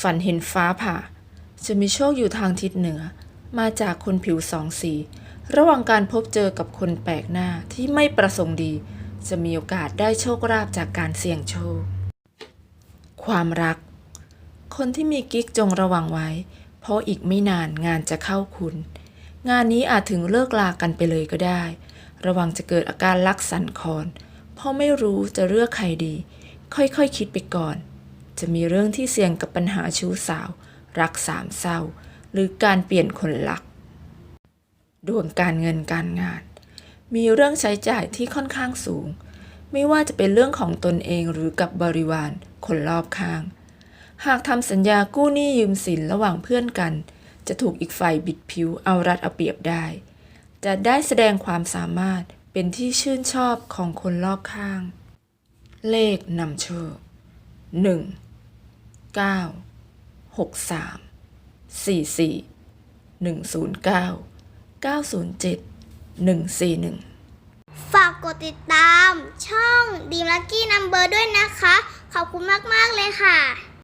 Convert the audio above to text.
ฝันเห็นฟ้าผ่า จะมีโชคอยู่ทางทิศเหนือ มาจากคนผิวสองสี ระหว่างการพบเจอกับคนแปลกหน้าที่ไม่ประสงค์ดี จะมีโอกาสได้โชคลาภจากการเสี่ยงโชค ความรัก คนที่มีกิ๊กจงระวังไว้ เพราะอีกไม่นานงานจะเข้าคุณ งานนี้อาจถึงเลิกลากันไปเลยก็ได้ ระวังจะเกิดอาการลักสันคอนเพราะไม่รู้จะเลือกใครดี ค่อยๆคคิดไปก่อน จะมีเรื่องที่เสี่ยงกับปัญหาชู้สาว รักสามเศร้า หรือการเปลี่ยนคนรัก ดวงการเงินการงาน มีเรื่องใช้จ่ายที่ค่อนข้างสูง ไม่ว่าจะเป็นเรื่องของตนเองหรือกับบริวาร คนรอบข้าง หากทำสัญญากู้หนี้ยืมสินระหว่างเพื่อนกัน จะถูกอีกฝ่ายบิดผิวเอารัดเอาเปรียบได้ จะได้แสดงความสามารถเป็นที่ชื่นชอบของคนรอบข้าง เลขนำโชคหนึ่ง เก้าหกสามสี่สี่หนึ่งศูนย์เก้าเก้าศูนย์เจ็ดหนึ่งสี่หนึ่งฝากกดติดตามช่องดีมลักกี้นัมเบอร์ด้วยนะคะ ขอบคุณมาก ๆ เลยค่ะ